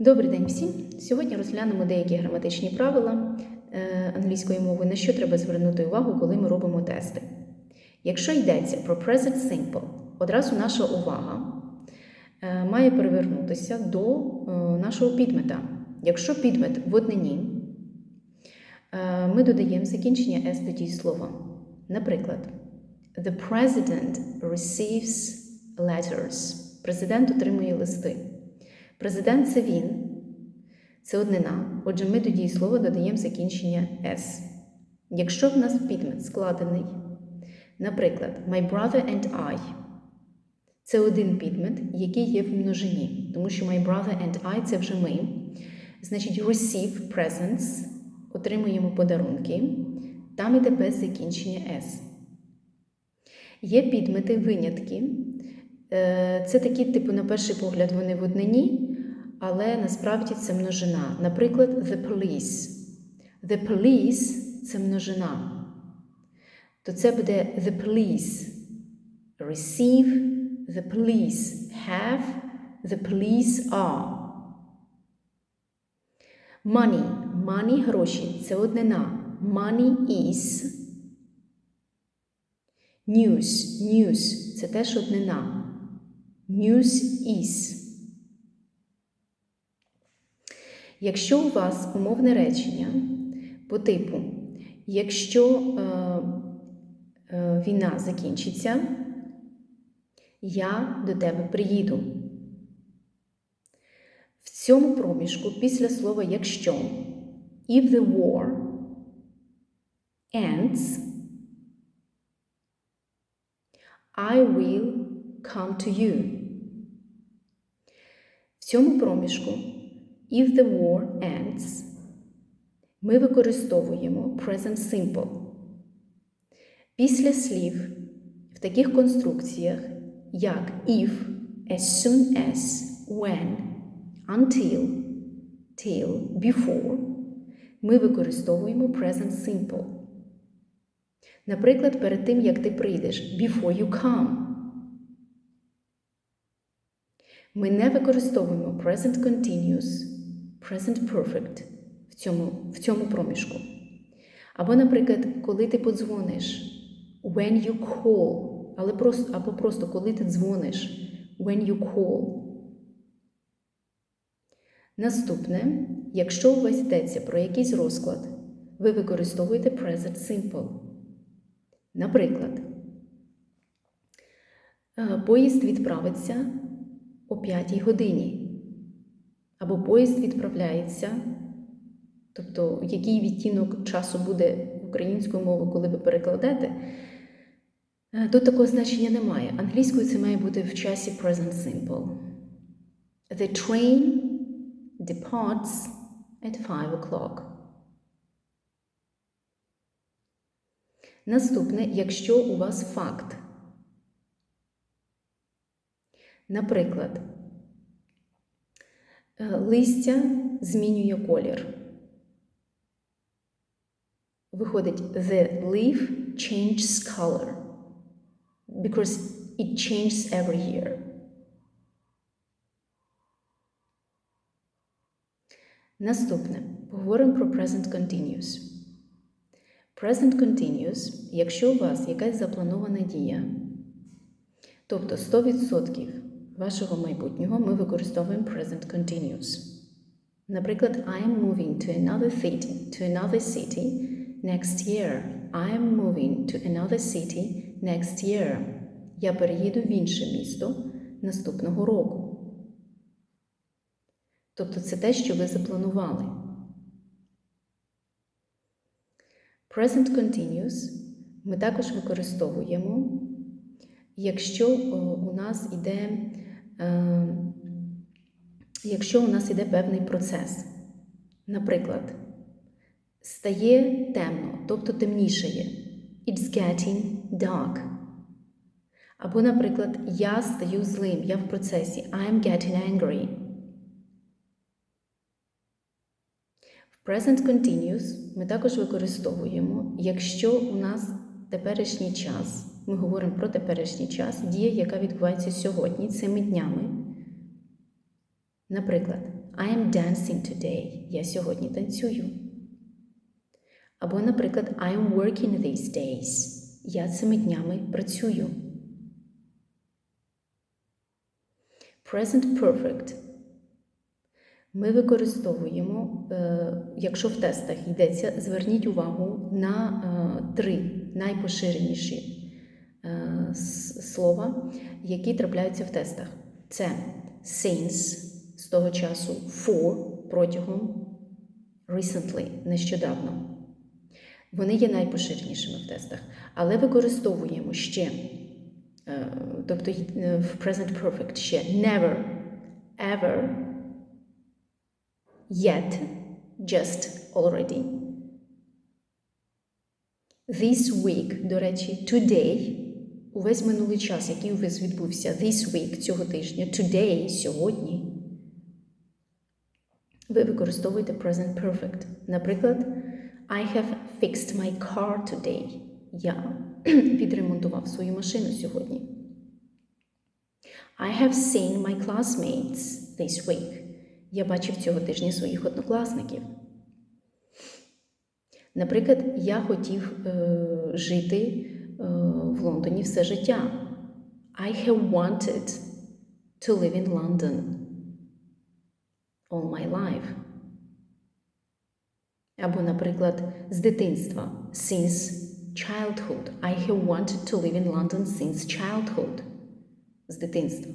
Добрий день всім! Сьогодні розглянемо деякі граматичні правила е, англійської мови, на що треба звернути увагу, коли ми робимо тести. Якщо йдеться про present simple, одразу наша увага е, має перевернутися до е, нашого підмета. Якщо підмет в однині, ми додаємо закінчення S до дієслова. Наприклад, The president receives letters. Президент отримує листи. Президент це він, це однина. Отже, ми до дієслова додаємо закінчення S. Якщо в нас підмет складений, наприклад, My brother and I. Це один підмет, який є в множині, тому що my brother and I це вже ми. Значить, receive presents, отримуємо подарунки. Там іде без закінчення S. Є підмети, винятки. Е, Це такі, типу, на перший погляд, вони в однині, але насправді це множина. Наприклад, the police. The police це множина. То це буде the police receive, the police have, the police are. Money. Money – гроші. Це однина. Money is. News. News – це теж однина. News is. Якщо у вас умовне речення по типу, якщо е, е, війна закінчиться, я до тебе приїду. В цьому проміжку після слова якщо if the war ends, I will come to you. В цьому проміжку if the war ends, ми використовуємо present simple. Після слів в таких конструкціях, як if, as soon as, when, until, till, before, ми використовуємо present simple. Наприклад, перед тим, як ти прийдеш, before you come. Ми не використовуємо present continuous, present perfect в цьому, в цьому проміжку. Або, наприклад, коли ти подзвониш, when you call, але просто, або просто коли ти дзвониш, when you call. Наступне, якщо у вас йдеться про якийсь розклад, ви використовуєте present simple. Наприклад, е, поїзд відправиться о 5 годині. Або поїзд відправляється, тобто який відтінок часу буде українською мовою, коли ви перекладете, е, тут такого значення немає. Англійською це має бути в часі present simple. The train departs at 5 o'clock. Наступне, якщо у вас факт. Наприклад, листя змінює колір. Виходить, the leaf changes color because it changes every year. Наступне поговоримо про present continuous. Present continuous, якщо у вас якась запланована дія, тобто 100% вашого майбутнього ми використовуємо present continuous. Наприклад, I am moving to another city, to another city next year. I am moving to another city next year. Я переїду в інше місто наступного року. Тобто це те, що ви запланували. Present continuous ми також використовуємо, якщо у нас іде, е, якщо у нас іде певний процес. Наприклад, стає темно, тобто темнішає. It's getting dark. Або, наприклад, я стаю злим, я в процесі. I'm getting angry. В Present continuous ми також використовуємо, якщо у нас теперішній час, ми говоримо про теперішній час, дія, яка відбувається сьогодні, цими днями. Наприклад, I am dancing today. Я сьогодні танцюю. Або, наприклад, I am working these days. Я цими днями працюю. Present perfect. Ми використовуємо, е, якщо в тестах йдеться, зверніть увагу на е, три найпоширеніші слова, які трапляються в тестах. Це since з того часу, for протягом, recently нещодавно. Вони є найпоширенішими в тестах, але використовуємо ще, е, тобто е, в present perfect ще never, ever, yet, just, already. This week, до речі, today, увесь минулий час, який у вас відбувся, this week, цього тижня, today, сьогодні, ви використовуєте present perfect. Наприклад, I have fixed my car today. Я відремонтував свою машину сьогодні. I have seen my classmates this week. Я бачив цього тижня своїх однокласників. Наприклад, я хотів е, жити в Лондоні все життя. I have wanted to live in London all my life. Або, наприклад, з дитинства since childhood. I have wanted to live in London since childhood. З дитинства.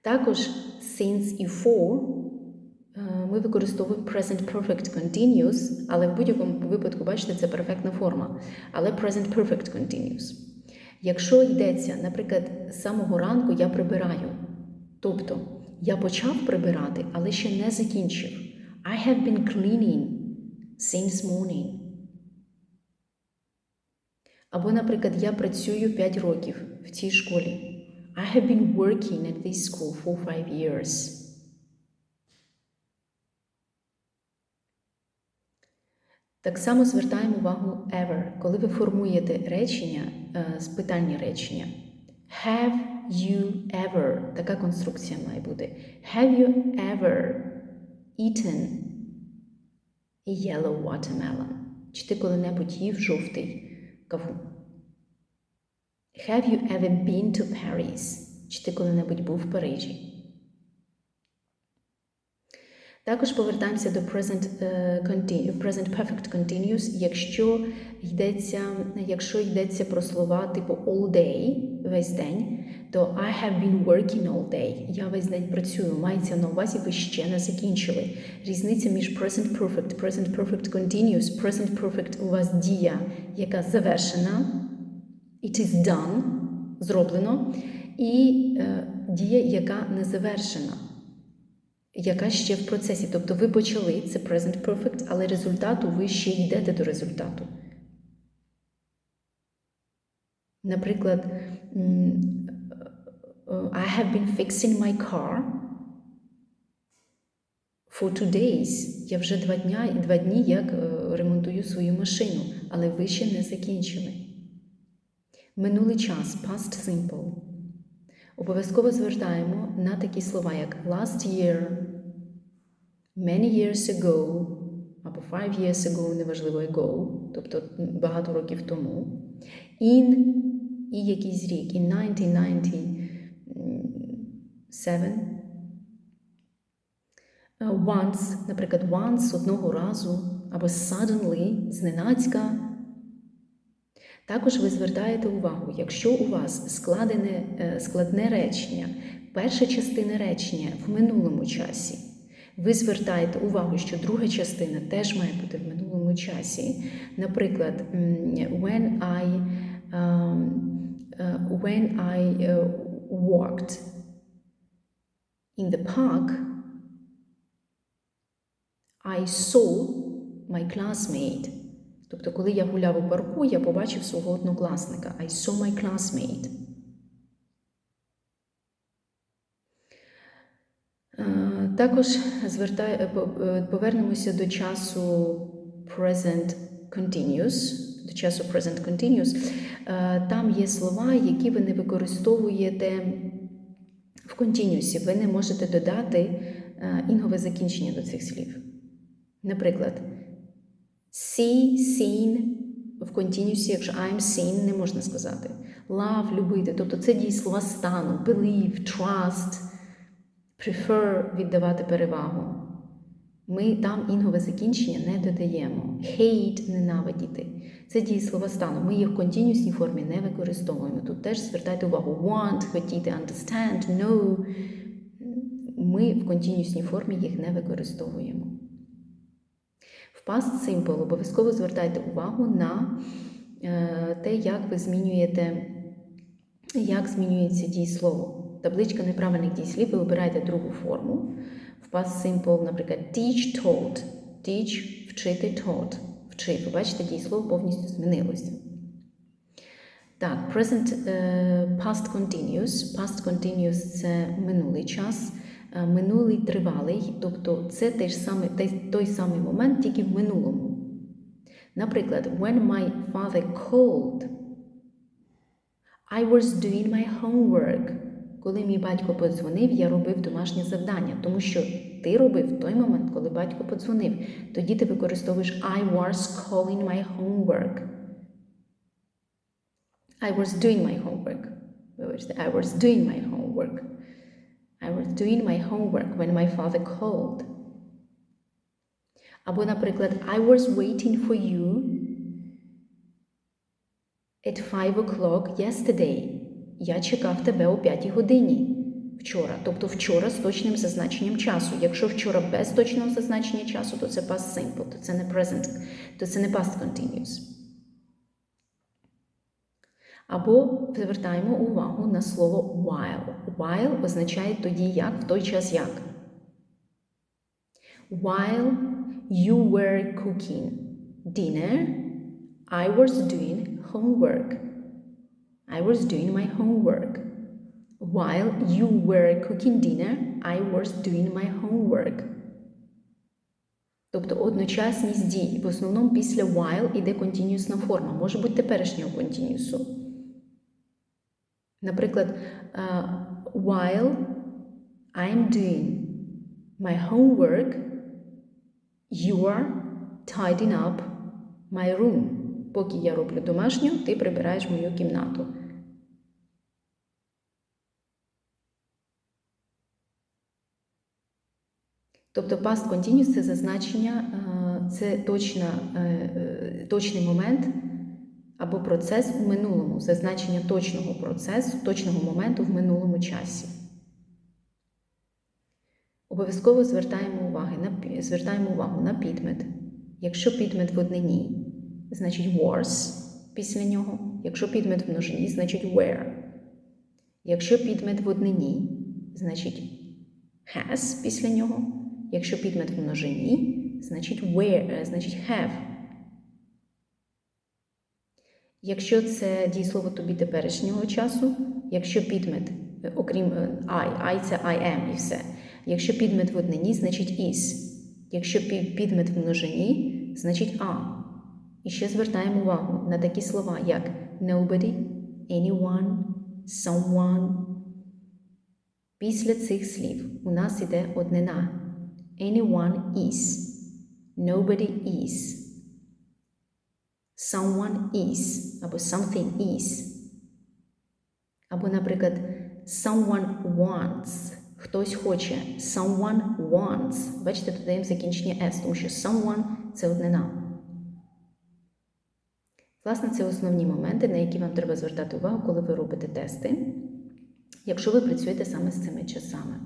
Також since і for е, ми використовуємо present perfect continuous, але в будь-якому випадку, бачите, це перфектна форма. Але present perfect continuous. Якщо йдеться, наприклад, з самого ранку я прибираю. Тобто я почав прибирати, але ще не закінчив. I have been cleaning since morning. Або, наприклад, я працюю 5 років в цій школі. I have been working at this school for 5 years. Так само звертаємо увагу ever, коли ви формуєте речення, е, спитальні речення. Have you ever? Така конструкція має бути. Have you ever eaten a yellow watermelon? Чи ти коли-небудь їв жовтий кавун? Have you ever been to Paris? Чи ти коли-небудь був в Парижі? Також повертаємося до present, е, conti- present perfect continuous, якщо йдеться, якщо йдеться про слова типу all day, весь день, то I have been working all day. Я весь день працюю. Мається на увазі, ви ще не закінчили. Різниця між present perfect, present perfect continuous, present perfect у вас дія, яка завершена, it is done, зроблено, і е, дія, яка не завершена яка ще в процесі. Тобто ви почали, це present perfect, але результату ви ще йдете до результату. Наприклад, I have been fixing my car for two days. Я вже два дня, два дні як е, ремонтую свою машину, але ви ще не закінчили. Минулий час past simple. Обов'язково звертаємо на такі слова, як last year, many years ago, або five years ago, неважливо ago, тобто багато років тому, in і якийсь рік, in 1997, Uh, once, наприклад, once одного разу, або suddenly, зненацька. Також ви звертаєте увагу, якщо у вас складене, е, складне речення, перша частина речення в минулому часі, ви звертаєте увагу, що друга частина теж має бути в минулому часі. Наприклад, when I, um, uh, when I uh, walked in the park, I saw my classmate. Тобто, коли я гуляв у парку, я побачив свого однокласника. I saw my classmate. Е, Також звертай, е, е, повернемося до часу present continuous. До часу present continuous. Е, Там є слова, які ви не використовуєте В континюсі ви не можете додати інгове закінчення до цих слів. Наприклад, see, seen в континюсі, якщо I'm seen, не можна сказати. Love, любити, тобто це дієслова стану, believe, trust, prefer віддавати перевагу. Ми там інгове закінчення не додаємо. Hate ненавидіти. Це дієслова стану. Ми їх в континюсній формі не використовуємо. Тут теж звертайте увагу want, хотіти, understand, know. Ми в континюсній формі їх не використовуємо. В past simple обов'язково звертайте увагу на е, те, як ви змінюєте, як змінюється дієслово. Табличка неправильних дієслів, ви вибираєте другу форму. В past simple, наприклад, teach, taught. Teach – вчити, taught – вчив. Ви бачите, дієслово повністю змінилося. Так, present, е, past continuous. Past continuous – це минулий час. Е, Минулий тривалий, тобто це той, самий, той самий момент, тільки в минулому. Наприклад, when my father called, I was doing my homework. Коли мій батько подзвонив, я робив домашнє завдання, тому що ти робив в той момент, коли батько подзвонив. Тоді ти використовуєш I was calling my homework. I was doing my homework. Вибачте, I was doing my homework. I was doing my homework when my father called. Або, наприклад, I was waiting for you at 5 o'clock yesterday. Я чекав тебе о 5 годині вчора. Тобто вчора з точним зазначенням часу. Якщо вчора без точного зазначення часу, то це past simple, то це не present, то це не past continuous. Або звертаємо увагу на слово while. While означає тоді як, в той час як. While you were cooking dinner, I was doing homework. I was doing my homework. While you were cooking dinner, I was doing my homework. Тобто одночасність дій. В основному після while іде континюсна форма. Може бути теперішнього континюсу. Наприклад, uh, while I'm doing my homework, you are tidying up my room. Поки я роблю домашню, ти прибираєш мою кімнату. Тобто past continuous – це зазначення, е, це точна, е, е, точний момент або процес у минулому, зазначення точного процесу, точного моменту в минулому часі. Обов'язково звертаємо, уваги на, звертаємо увагу на підмет. Якщо підмет в однині, значить was після нього. Якщо підмет в множині, значить where. Якщо підмет в однині, значить has після нього. Якщо підмет в множині, значить where, значить have. Якщо це дієслово тобі теперішнього часу, якщо підмет, окрім I, I це I am і все. Якщо підмет в однині, значить is. Якщо підмет в множині, значить a. І ще звертаємо увагу на такі слова, як nobody, anyone, someone. Після цих слів у нас іде однина. Anyone is. Nobody is. Someone is. Або something is. Або, наприклад, someone wants. Хтось хоче. Someone wants. Бачите, тут даємо закінчення S, тому що someone це однина. Власне, це основні моменти, на які вам треба звертати увагу, коли ви робите тести, якщо ви працюєте саме з цими часами.